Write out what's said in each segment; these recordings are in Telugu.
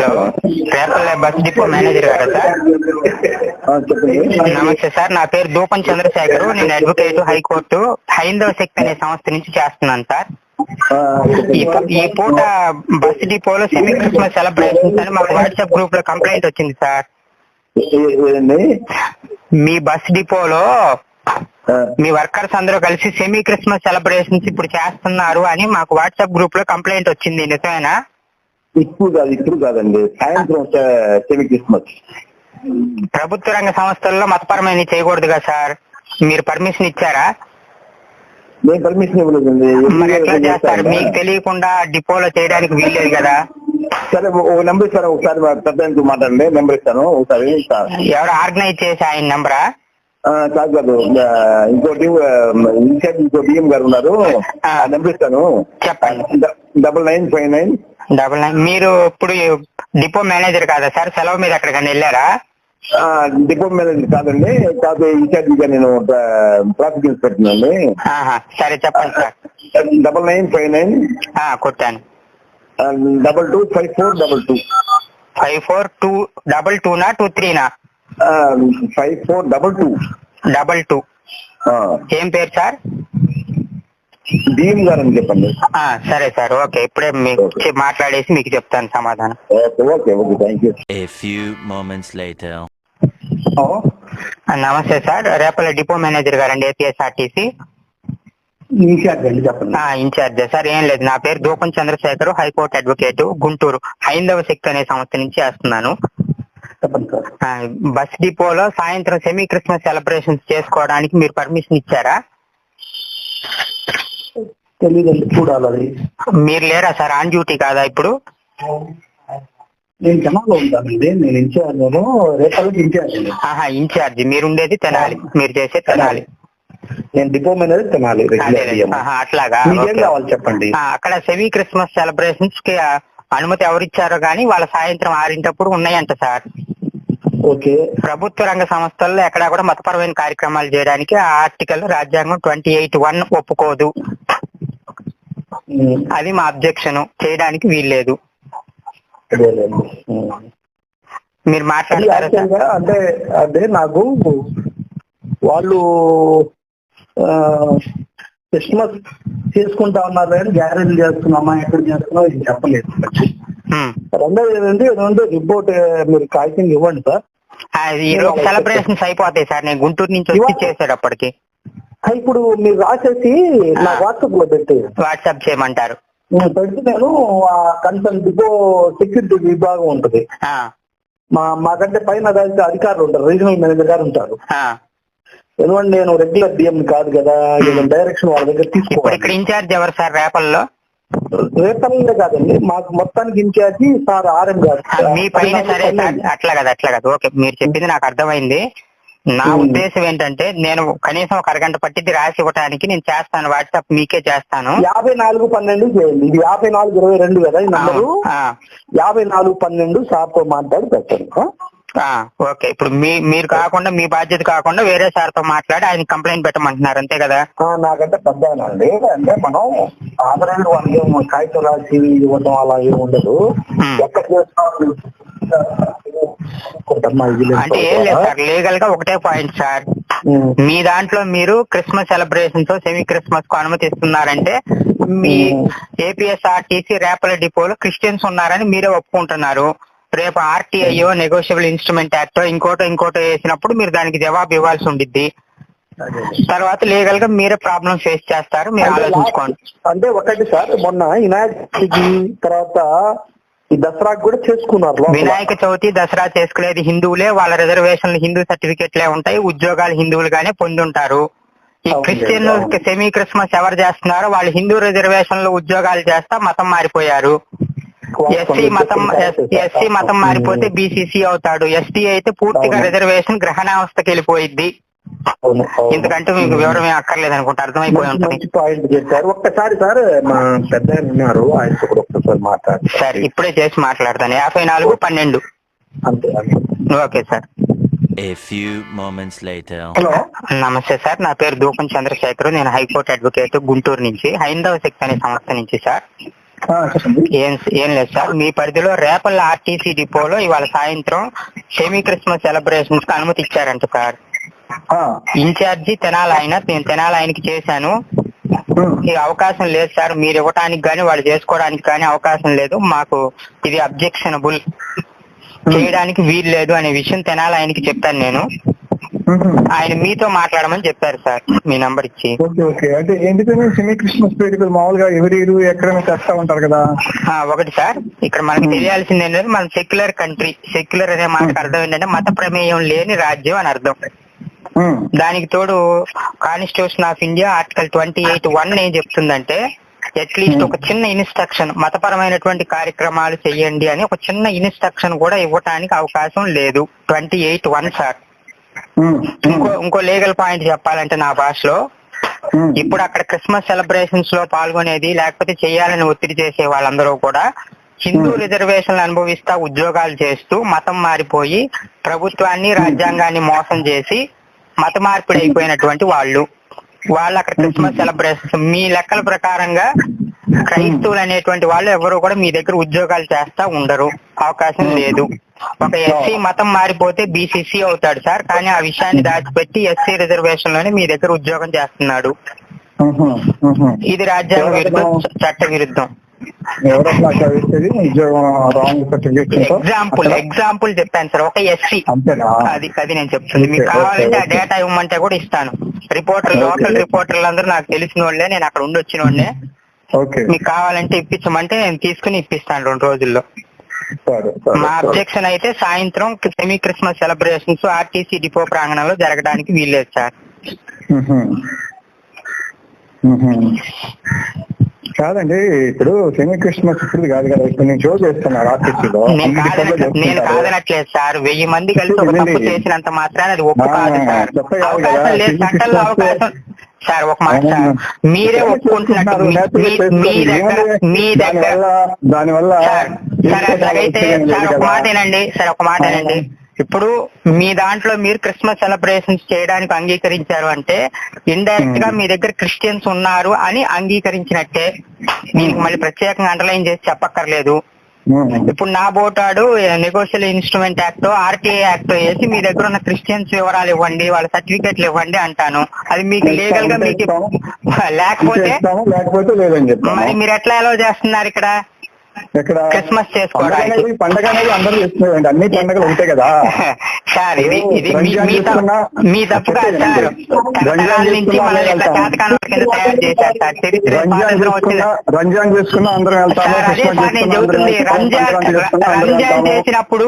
హలో బస్ డిపో మేనేజర్ గారా సార్ నమస్తే సార్ నా పేరు దూపం చంద్రశేఖర్. నేను అడ్వకేట్ హైకోర్టు హైందవ శక్తి అనే సంస్థ నుంచి చేస్తున్నాను సార్. ఈ పూట బస్ డిపోలో సెమీ క్రిస్మస్ సెలబ్రేషన్స్ అని మాకు వాట్సాప్ గ్రూప్లో కంప్లైంట్ వచ్చింది సార్. మీ బస్ డిపోలో మీ వర్కర్స్ అందరూ కలిసి సెమీ క్రిస్మస్ సెలబ్రేషన్స్ ఇప్పుడు చేస్తున్నారు అని మాకు వాట్సాప్ గ్రూప్లో కంప్లైంట్ వచ్చింది నిజమేనా? ఇప్పుడు కాదు ఇప్పుడు కాదండి. సాయంత్రం క్రిస్మస్ ప్రభుత్వ రంగ సంస్థల్లో మతపరమైన చేయకూడదు కదా సార్? మీరు పర్మిషన్ ఇచ్చారా? నేను పర్మిషన్ ఇవ్వలేదండి. మరి ఎట్లా చేస్తారు? మీకు తెలియకుండా డిపోలో చేయడానికి వీల్లేదు కదా? సరే ఓ నెంబర్ ఇస్తాను ఒకసారి పెద్ద మాట్లాడండి. నెంబర్ ఇస్తాను. ఒకసారి ఎవరు ఆర్గనైజ్ చేసి ఆయన నంబరా? కాదు కాదు ఇంకోటి ఇన్ఛార్జ్ ఇంకో బిఎం గారు ఉన్నారు. ఆ. ఆ నెంబర్ ఇస్తాను చెప్పండి double nine five nine. Double nine. మీరు ఇప్పుడు డిపో మేనేజర్ కాదా సార్? సెలవు మీద ఎక్కడికైనా వెళ్ళారా? డిపో మేనేజర్ కాదండి కాదు ఇన్ఛార్జ్గా నేను ట్రాఫిక్ ఇన్స్పెక్టర్ అండి. సరే చెప్పండి sir. Double nine five nine. కొట్టాను. Double two five four double two. Five four two double టూనా two త్రీనా? Five four double two double two ఏం పేరు సార్? బిఎం గారు అని చెప్పండి. ఆ, సరే సార్ ఓకే. ఇప్పుడే మీకు మాట్లాడేసి మీకు చెప్తాను సమాధానం. Okay okay thank you. Few moments later. ఆ, నమస్తే సార్. రేపల్ల డిపో మేనేజర్ గారండి ఏపీఎస్ఆర్టీసీ ఇన్ఛార్జ్ అండి చెప్పండి. ఇన్ఛార్జ్. సార్ ఏం లేదు. నా పేరు Dhupam Chandrashekar high court advocate Guntur. Haindava Shakti అనే సంస్థ నుంచి చేస్తున్నాను. బస్ డిపోలో సాయంత్రం సెమీ క్రిస్మస్ సెలబ్రేషన్స్ చేసుకోవడానికి మీరు పర్మిషన్ ఇచ్చారా? తెలియదండి చూడాలి మీరు లేరా సార్? ఆన్ డ్యూటీ కాదా ఇప్పుడు? నేను జనాలో ఉంటానండి నేను ఇన్ఛార్జ్ నేను రేపటికి ఇన్ఛార్జ్ ఆహా ఇన్ఛార్జ్ మీరు ఉండేది తెనాలి. మీరు చేసే తెనాలి. నేను డిపో మేనేజర్ తినాలి అట్లాగా? మీకేం. కావాలి చెప్పండి? అక్కడ సెమీ క్రిస్మస్ సెలబ్రేషన్స్కి అనుమతి ఎవరిచ్చారో గానీ వాళ్ళ సాయంత్రం ఆరింటప్పుడు ఉన్నాయంట సార్. ఓకే ప్రభుత్వ రంగ సంస్థల్లో ఎక్కడా కూడా మతపరమైన కార్యక్రమాలు చేయడానికి ఆ ఆర్టికల్ రాజ్యాంగం ట్వంటీ ఎయిట్ వన్ ఒప్పుకోదు అది మా అబ్జెక్షన్ చేయడానికి వీల్లేదు. మీరు అది మాట్లాడతారా? యాక్చువల్గా అంటే అంటే నాకు వాళ్ళు క్రిస్మస్ చేసుకుంటా ఉన్నారు కానీ గ్యారెంటీ చేస్తున్నామా ఎక్కడ చేస్తున్నామా ఇది చెప్పలేదు. రెండోది ఏంటంటే ఏదంటే రిపోర్ట్ మీరు కాగితం ఇవ్వండి సార్. సెలబ్రేషన్స్ అయిపోతాయి సార్. నేను గుంటూరు నుంచి వచ్చి చేసేటప్పటికి. ఇప్పుడు మీరు రాసేసి నా వాట్సాప్లో పెట్టి వాట్సాప్ చేయమంటారు. పెడితే నేను ఆ కన్సర్న్ డిపో సెక్యూరిటీ విభాగం ఉంటుంది. మా మాకంటే పైన అధికారులు ఉంటారు. రీజనల్ మేనేజర్ గారు ఉంటారు. ఎందుకంటే నేను రెగ్యులర్ డిఎం కాదు కదా. డైరెక్షన్ వాళ్ళ దగ్గర తీసుకోవాలి. ఇక్కడ ఇన్ఛార్జ్ ఎవరు సార్ రేపల్లో? రేపల్లే కాదండి మాకు మొత్తానికి ఇన్ఛార్జి సార్ ఆర్ఎం గారు. మీ పైన సరే అట్లా కదా అట్లా కదా. ఓకే మీరు చెప్పింది నాకు అర్థమైంది. నా. ఉద్దేశం ఏంటంటే నేను కనీసం ఒక అరగంట పట్టింది రాసి ఇవ్వడానికి నేను చేస్తాను వాట్సాప్ మీకే చేస్తాను. యాభై నాలుగు పన్నెండు చేయండి. ఇది యాభై నాలుగు ఇరవై రెండు కదా ఈ నంబరు? ఆ, యాభై నాలుగు పన్నెండు సార్తో మాట్లాడి పెట్టండి. ఓకే. ఇప్పుడు మీ మీరు కాకుండా మీ బాధ్యత కాకుండా వేరే సార్తో మాట్లాడి ఆయన కంప్లైంట్ పెట్టమంటున్నారు. అంతే కదా? నాకంటే పెద్ద అండి. అంటే మనం ఆంధ్రాలో వాళ్ళకి ఏం కాగితం రాసి ఇవ్వడం అలా ఏమి ఉండదు. ఎక్కడ అంటే ఏం లేదు సార్. లీగల్గా ఒకటే పాయింట్ సార్. మీ దాంట్లో మీరు క్రిస్మస్ సెలబ్రేషన్స్ సెమీ క్రిస్మస్కు అనుమతిస్తున్నారంటే మీ ఏపీఎస్ఆర్టీసీ రేపల డిపోలో క్రిస్టియన్స్ ఉన్నారని మీరే ఒప్పుకుంటున్నారు. రేపు ఆర్టీఐఓ నెగోషియబుల్ ఇన్స్ట్రుమెంట్ యాక్ట్ ఇంకోటో ఇంకోటో వేసినప్పుడు మీరు దానికి జవాబు ఇవ్వాల్సి ఉండిద్ది. తర్వాత లీగల్గా మీరే ప్రాబ్లం ఫేస్ చేస్తారు మీరు ఆలోచించుకోండి. అంటే ఒకటి సార్ మొన్న వినాయకుడికి తర్వాత ఈ దసరాకి కూడా చేసుకున్నారు. వినాయక చవితి దసరా చేసుకునేది హిందువులే వాళ్ళ రిజర్వేషన్లు హిందూ సర్టిఫికెట్లే ఉంటాయి ఉద్యోగాలు హిందువులుగానే పొంది ఉంటారు ఈ. క్రిస్టియన్ సెమీ క్రిస్మస్ ఎవరు చేస్తున్నారో వాళ్ళు హిందూ రిజర్వేషన్లు ఉద్యోగాలు చేస్తా మతం మారిపోయారు. ఎస్సీ మతం ఎస్సీ మతం మారిపోతే బీసీసీ అవుతాడు. ఎస్టీ అయితే పూర్తిగా. రిజర్వేషన్ గ్రహణావస్థకి వెళ్ళిపోయిద్ది. అవును. ఎందుకంటే మీకు వివరం ఏం అక్కర్లేదు అనుకుంటా అర్థమైపోయి ఉంటుంది. పాయింట్ చెప్పారు. ఒక్కసారి సార్ మా పెద్ద ఆయన ఉన్నారు ఆయనతో కూడా ఒక్కసారి మాట్లాడారు సరే ఇప్పుడే చేసి మాట్లాడతాను. యాభై నాలుగు పన్నెండు. అంతే okay sir. A few moments later. Hello. నమస్తే సార్. నా పేరు దూపం చంద్రశేఖర్. నేను హైకోర్టు అడ్వకేట్ గుంటూరు నుంచి హైందవ శక్తి అనే సంస్థ నుంచి సార్. ఏం ఏం లేదు సార్. మీ పరిధిలో రేపల్ల ఆర్టీసీ డిపోలో ఇవాళ సాయంత్రం సెమీ క్రిస్మస్ సెలబ్రేషన్స్కి అనుమతి ఇచ్చారంట సార్. ఇన్ఛార్జి తెనాలి ఆయన నేను తెనాలి ఆయనకి చేశాను. ఈ అవకాశం లేదు సార్. మీరు ఇవ్వడానికి కానీ వాళ్ళు చేసుకోవడానికి కానీ అవకాశం లేదు. మాకు ఇది అబ్జెక్షనబుల్ చేయడానికి వీలు లేదు అనే విషయం తెనాలి ఆయనకి చెప్పాను నేను. ఆయన మీతో మాట్లాడమని చెప్పారు సార్ మీ నంబర్ ఇచ్చి. Okay okay. అంటే ఏంటిదని సెమీ క్రిస్మస్ వేడుకలు మామూలుగా ఎవరి ఇరు ఎక్కడైనా చేస్తా ఉంటారు కదా? ఒకటి సార్ ఇక్కడ మనకి తెలియాల్సింది ఏంటంటే మన సెక్యులర్ కంట్రీ సెక్యులర్ అనే మాటకు అర్థం ఏంటంటే మత ప్రమేయం లేని రాజ్యం అని అర్థం. దానికి తోడు constitution of India article twenty eight one ఏం చెప్తుందంటే అట్లీస్ట్ ఒక చిన్న ఇన్స్ట్రక్షన్ మతపరమైనటువంటి కార్యక్రమాలు చెయ్యండి అని ఒక చిన్న ఇన్స్ట్రక్షన్ కూడా ఇవ్వటానికి అవకాశం లేదు. Twenty eight one sir. ఇంకో ఇంకో లీగల్ పాయింట్ చెప్పాలంటే నా భాషలో. ఇప్పుడు అక్కడ క్రిస్మస్ సెలబ్రేషన్స్లో పాల్గొనేది లేకపోతే చేయాలని ఒత్తిడి చేసే వాళ్ళందరూ కూడా హిందూ రిజర్వేషన్లు అనుభవిస్తా ఉద్యోగాలు చేస్తూ మతం మారిపోయి ప్రభుత్వాన్ని రాజ్యాంగాన్ని మోసం చేసి మత మార్పిడి అయిపోయినటువంటి వాళ్ళు. వాళ్ళు అక్కడ క్రిస్మస్ సెలబ్రేషన్స్ మీ లెక్కల ప్రకారంగా క్రైస్తవులు అనేటువంటి వాళ్ళు ఎవరు కూడా మీ దగ్గర ఉద్యోగాలు చేస్తా ఉండరు. అవకాశం లేదు. ఒక ఎస్సీ మతం మారిపోతే బీసీసీ అవుతాడు సార్ కానీ ఆ విషయాన్ని దాచిపెట్టి ఎస్సీ రిజర్వేషన్లోనే మీ దగ్గర ఉద్యోగం చేస్తున్నాడు. ఇది రాజ్యాంగ విరుద్ధం చట్ట విరుద్ధం. అట్లా వేసేది ఉద్యోగం రాంగ్ సర్టిఫికేట్ ఎగ్జాంపుల్ ఎగ్జాంపుల్ చెప్పాను సార్. ఒక ఎస్సీ అది అది నేను చెప్తుంది మీకు కావాలంటే ఆ డేటా ఇవ్వమంటే కూడా ఇస్తాను. రిపోర్టర్. లోకల్ రిపోర్టర్లు అందరూ నాకు తెలిసిన వాళ్ళే నేను అక్కడ ఉండి వచ్చిన వాళ్ళే. ఓకే. మీకు కావాలంటే ఇప్పించమంటే నేను తీసుకుని ఇప్పిస్తాను రెండు రోజుల్లో. మా. అబ్జెక్షన్ అయితే సాయంత్రం semi Christmas celebrations RTC depot ప్రాంగణంలో జరగడానికి వీల్లేదు సార్. కాదండి ఇప్పుడు సెమీ క్రిస్మస్ ఇప్పుడు కాదు కదా ఇప్పుడు నేను షో చేస్తున్నారు ఆర్టీసీలో నేను కాదన నేను కాదనట్లేదు సార్. వెయ్యి మంది కలిసి ఒక తప్పు చేసినంత మాత్రాన అది ఒప్పు కాదు సార్. అవకాశం. లేదు చట్టంలో అవకాశం సార్ ఒక మాట సార్. మీరే ఒప్పుకుంటున్నట్టు మీ- దగ్గర మీ దగ్గర దానివల్ల సార్ సార్ అట్లాగైతే సార్ ఒక మాట ఏనండి సార్ ఒక మాట ఏనండి ఇప్పుడు మీ దాంట్లో మీరు క్రిస్మస్ సెలబ్రేషన్స్ చేయడానికి అంగీకరించారు అంటే ఇండైరెక్ట్గా మీ దగ్గర క్రిస్టియన్స్ ఉన్నారు అని అంగీకరించినట్టే. దీనికి మళ్ళీ ప్రత్యేకంగా అండర్లైన్ చేసి చెప్పక్కర్లేదు. ఇప్పుడు నా బోటాడు negotiable instrument act RTI act వేసి మీ దగ్గర ఉన్న క్రిస్టియన్స్ వివరాలు ఇవ్వండి వాళ్ళ సర్టిఫికెట్లు ఇవ్వండి అంటాను. అది మీకు లీగల్గా మీకు లేకపోతే మరి మీరు ఎట్లా అలౌ చేస్తున్నారు ఇక్కడ? ఇక్కడ క్రిస్మస్ చేసుకోవడానికి. పండగ అనేది అందరూ చేస్తున్నారండి అన్ని పండగలు ఉంటాయి కదా. సార్ ఇది ఇది మీ- రంజాన్ మీ తప్పు కాదు సార్. తరతరాల నుంచి రంజాన్ చేసుకున్నా రంజాన్ అందరం వెళ్తాము. రంజాన్ రంజాన్. చేసినప్పుడు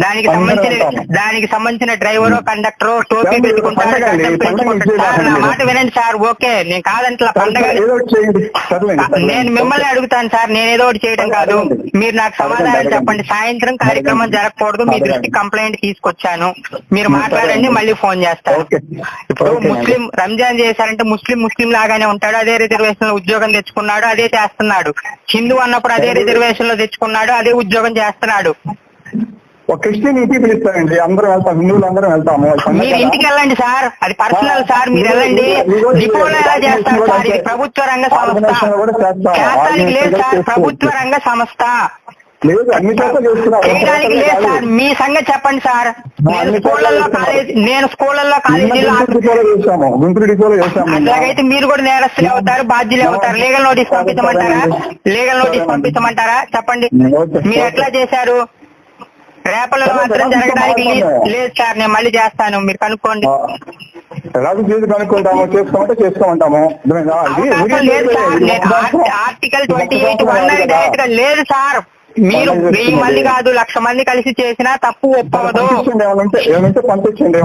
దానికి సంబంధించిన. దానికి సంబంధించిన డ్రైవర్ కండక్టర్ టోపీ పెట్టుకుంటారు. మాట వినండి సార్. ఓకే నేను కాదంటే పండగ. నేను మిమ్మల్ని అడుగుతాను సార్. నేను ఏదో ఒకటి చేయడం కాదు. మీరు నాకు సమాధానం. చెప్పండి. సాయంత్రం కార్యక్రమం జరగకూడదు. మీ దృష్టి కంప్లైంట్ తీసుకొచ్చాను. మీరు మాట్లాడండి మళ్ళీ ఫోన్ చేస్తాను. ఇప్పుడు ముస్లిం రంజాన్ చేశారంటే ముస్లిం ముస్లిం లాగానే ఉంటాడు. అదే రిజర్వేషన్లో ఉద్యోగం తెచ్చుకున్నాడు. అదే చేస్తున్నాడు. హిందూ అన్నప్పుడు అదే రిజర్వేషన్లో తెచ్చుకున్నాడు. అదే ఉద్యోగం చేస్తున్నాడు. ఒక క్రిస్టియన్ ఇంటికి పిలుస్తానండి అందరం వెళ్తాం. హిందువులు అందరం వెళ్తాము. మీరు. ఇంటికి వెళ్ళండి సార్. అది పర్సనల్ సార్ మీరు వెళ్ళండి. డిపోలో ఎలా చేస్తారు. సార్? ఇది ప్రభుత్వ రంగ సంస్థ. చేస్తానికి లేదు సార్. ప్రభుత్వ రంగ సంస్థ. లేదు అన్ని చోట్ల చేస్తున్నాం ఒక చేయడానికి చోట లేదు కాదు. సార్. మీ సంగతి చెప్పండి సార్. నేను స్కూళ్ళల్లో కాలేజ్ నేను స్కూళ్ళల్లో కాలేజీలో గుంటూరు డిపోలో నిన్న. అట్లాగైతే మీరు కూడా నేరస్తులు అవుతారు బాధ్యులు అవుతారు. లీగల్ నోటీస్ పంపించమంటారా లీగల్ నోటీస్ పంపించమంటారా చెప్పండి. మీరు ఎట్లా చేశారు? రేపలలో మాత్రం జరగడానికి లేదు సార్ నేను మళ్ళీ చేస్తాను. మీరు కనుక్కోండి. ఎలాగో చేసి కనుక్కుంటాము చేసుకోమంటే చేసుకోమంటాము అర్థమైందా? ఆర్టికల్ ట్వంటీ ఎయిట్ వన్ అని డైరెక్ట్గా లేదు సార్. మీరు వెయ్యి మంది కాదు లక్ష మంది కలిసి చేసినా తప్పు ఒప్పవదు. ఉంటే పంపించండి.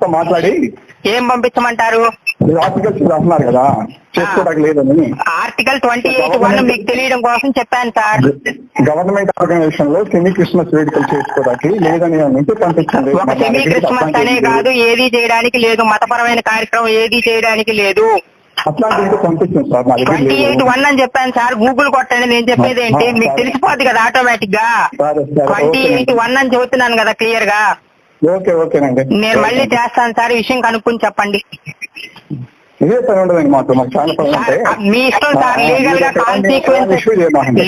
తో మాట్లాడి. ఏం పంపించమంటారు? ఆర్టికల్స్ రాస్తున్నారు కదా చేసుకోవడానికి లేదని. ఆర్టికల్ ట్వంటీ ఎయిట్ వన్ మీకు తెలియడం కోసం చెప్పాను సార్. గవర్నమెంట్ ఆర్గనైజేషన్లో సెమీ క్రిస్మస్ వేడుకలు చేసుకోవడానికి లేదని పంపించండి. సెమీ క్రిస్మస్ అనే కాదు ఏది చేయడానికి లేదు. మతపరమైన కార్యక్రమం ఏది చేయడానికి లేదు. సార్ ట్వంటీ ఎయిట్ వన్ అని చెప్పాను సార్ గూగుల్ కొట్టండి నేను చెప్పేది ఏంటి? మీకు తెలిసిపోద్ది కదా ఆటోమేటిక్గా ట్వంటీ. ఎయిట్ వన్ అని చెబుతున్నాను కదా క్లియర్గా ఓకే ఓకేనండి. నేను మళ్ళీ చేస్తాను సార్ విషయం కనుక్కొని చెప్పండి. ఇదే పని ఉండదండి మాకు. మాకు చాలా పనులు ఉంటాయి సార్, మీ ఇష్టం సార్ లీగల్గా కాన్సిక్వెన్సెస్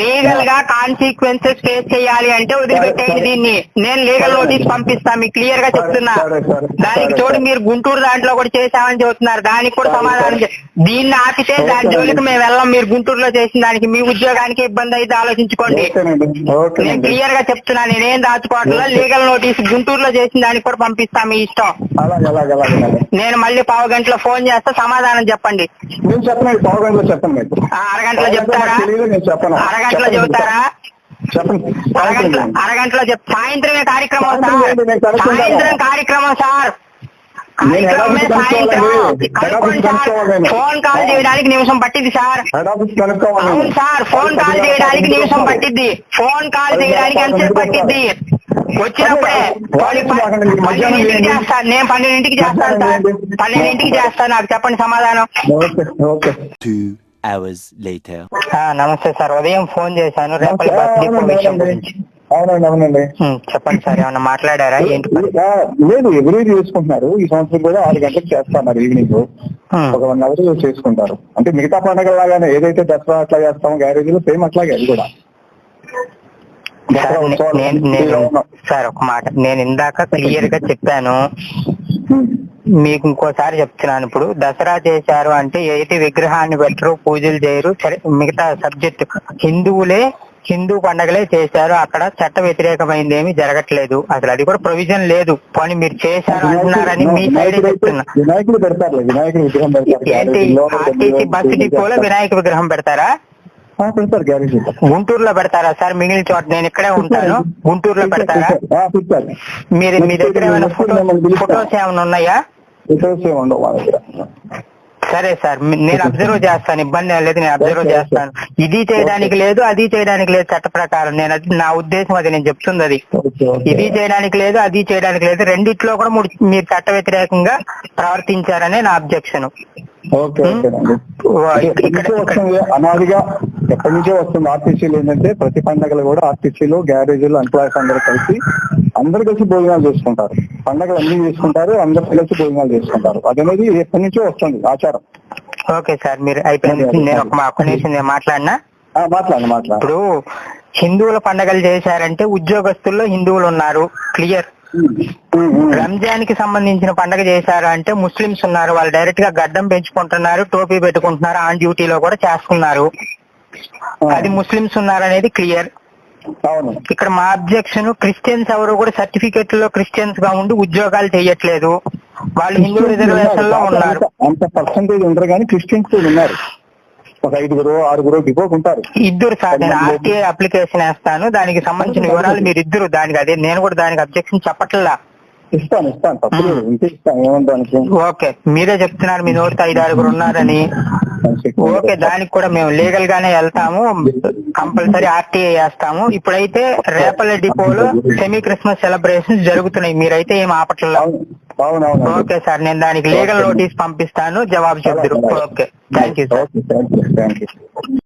లీగల్గా కాన్సిక్వెన్సెస్ ఫేస్ చేయాలి అంటే వదిలిపెట్టేయండి దీన్ని. నేను లీగల్ నోటీస్ పంపిస్తా మీకు క్లియర్గా చెప్తున్నా. దానికి తోడు. మీరు గుంటూరు దాంట్లో కూడా చేశామని చెబుతున్నారు. దానికి కూడా సమాధానం దీన్ని ఆపితే దాని జోలికి. మేము వెళ్ళాం. మీరు గుంటూరులో చేసిన దానికి మీ ఉద్యోగానికి ఇబ్బంది అయితే ఆలోచించుకోండి. నేను క్లియర్గా చెప్తున్నా. నేనేం దాచుకోవట్లేదు. లీగల్ నోటీస్ గుంటూరులో చేసిన దానికి కూడా పంపిస్తా మీ ఇష్టం. నేను మళ్ళీ పావు గంటలో ఫోన్ చేస్తా. సమాధానం చెప్పండి. నేను చెప్పండి పావు గంటలో చెప్పండి. అరగంటలో చెప్తారా? చెప్పను. అరగంటలో. చెబుతారా? చెప్పండి. అరగంటలో చెప్ సాయంత్రమే కార్యక్రమం సార్. సాయంత్రం కార్యక్రమం సార్? ఫోన్ కాల్ చేయడానికి నిమిషం పట్టింది సార్. అవును సార్. ఫోన్ కాల్ చేయడానికి నిమిషం పట్టిద్ది. ఫోన్ కాల్ చేయడానికి ఎంతసేపు పట్టిద్ది? వచ్చినప్పుడే పన్నెండింటికి. చేస్తాను నేను పన్నెండింటికి చేస్తాను సార్. పన్నెండింటికి చేస్తాను. నాకు చెప్పండి సమాధానం. నమస్తే సార్. ఉదయం ఫోన్ చేశాను. రేపటి బస్ డిపో విషయం. గురించి. అవునండి చెప్పండి సార్. ఏమన్నా మాట్లాడారా? ఏంటి లేదు ఎవరీ చేసుకుంటున్నారు? ఈ సంవత్సరం కూడా ఆరు గంటలకు చేస్తున్నారు ఈవినింగ్. ఒక వన్ అవర్ చేసుకుంటారు. అంటే మిగతా పండుగ లాగానే ఏదైతే దసరా అట్లా చేస్తామో గ్యారేజీలో సేమ్ అట్లాగే అది కూడా. సార్, ఒక మాట. నేను ఇందాక క్లియర్గా చెప్పాను. మీకు ఇంకోసారి చెప్తున్నాను ఇప్పుడు. దసరా చేశారు అంటే ఏటి విగ్రహాన్ని పెట్టరు పూజలు చేయరు. సరే మిగతా సబ్జెక్ట్ హిందువులే హిందూ పండగలే చేశారు. అక్కడ చట్ట వ్యతిరేకమైంది ఏమీ జరగట్లేదు. అసలు అది కూడా ప్రొవిజన్ లేదు. పోనీ మీరు చేశారు అంటున్నారని మీ సైడ్ చెప్తున్నా. ఏంటి? ఆర్టీసీ బస్ డిపోలో వినాయక విగ్రహం పెడతారా? పెడతారు గ్యారేజీలో గుంటూరులో పెడతారా సార్? మిగిలిన చోట నేను ఇక్కడే ఉంటాను. గుంటూరులో పెడతారా? పెడతారు మీరు మీ దగ్గర ఏమైనా ఫోటో ఫొటోస్ ఏమైనా ఉన్నాయా? ఫొటోస్ ఏమి ఉండవు మా దగ్గర. సరే సార్ నేను అబ్జర్వ్ చేస్తాను. ఇబ్బంది లేదు నేను అబ్జర్వ్ చేస్తాను. ఇది చేయడానికి లేదు అది చేయడానికి లేదు చట్ట ప్రకారం. నేను అది నా ఉద్దేశం అది నేను చెప్తుంది అది. ఇది చేయడానికి లేదు అది చేయడానికి లేదు. రెండిట్లో కూడా మూడు- మీరు చట్ట వ్యతిరేకంగా ప్రవర్తించారనే నా అబ్జెక్షన్. అనాదిగా ఎప్పటి నుంచో వస్తుంది ఆర్టీసీలు ఏంటంటే ప్రతి పండగలు కూడా ఆర్టీసీలో గ్యారేజీలు ఎంప్లాయీస్ అందరూ కలిసి అందరు కలిసి భోజనాలు చేసుకుంటారు. పండగలు అన్ని చేసుకుంటారు అందరు కలిసి భోజనాలు చేసుకుంటారు. అదనేది ఎప్పటి నుంచో వస్తుంది ఆచారం. ఓకే సార్ మీరు అయిపోయింది. నేను ఒక ఒక్క నిమిషం మాట్లాడినా? మాట్లాడండి మాట్లాడండి. ఇప్పుడు హిందువుల పండగలు చేశారంటే ఉద్యోగస్తుల్లో హిందువులు ఉన్నారు. క్లియర్? రంజాన్కి సంబంధించిన పండగ చేశారు అంటే ముస్లిమ్స్ ఉన్నారు. వాళ్ళు డైరెక్ట్గా గడ్డం పెంచుకుంటున్నారు టోపీ పెట్టుకుంటున్నారు ఆన్ డ్యూటీలో కూడా చేస్తున్నారు. అది ముస్లిమ్స్ ఉన్నారు అనేది క్లియర్. అవును. ఇక్కడ మా అబ్జెక్షన్ క్రిస్టియన్స్ ఎవరు కూడా సర్టిఫికెట్లో క్రిస్టియన్స్గా ఉండి ఉద్యోగాలు చేయట్లేదు. వాళ్ళు హిందూ రిజర్వేషన్లో ఉన్నారు. అంత పర్సంటేజ్ ఉండరు కానీ క్రిస్టియన్స్ ఉన్నారు. ఒక ఐదుగురు ఆరుగురు డిపోకి ఉంటారు. ఇద్దరు సార్ నేను ఆర్టీఐ అప్లికేషన్ వేస్తాను. దానికి సంబంధించిన వివరాలు మీరు ఇద్దరు దానికి అదే నేను కూడా దానికి అబ్జెక్షన్ చెప్పట్లా. ఇస్తాను ఇస్తాను. తప్పలేదు ఇస్తాను. ఏమంటానికి ఓకే. మీరే చెప్తున్నారు మీ నోటితో ఐదు ఆరుగురు ఉన్నారని. ఓకే దానికి కూడా మేము లీగల్ గానే వెళ్తాము. కంపల్సరీ ఆర్టీఐ వేస్తాము. ఇప్పుడైతే రేపల్ల డిపోలో సెమీ క్రిస్మస్ సెలబ్రేషన్స్ జరుగుతున్నాయి. మీరైతే ఏం అవునవును ఓకే సార్ నేను దానికి లీగల్ నోటీస్ పంపిస్తాను. జవాబు చెప్తారు. ఓకే. Thank you sir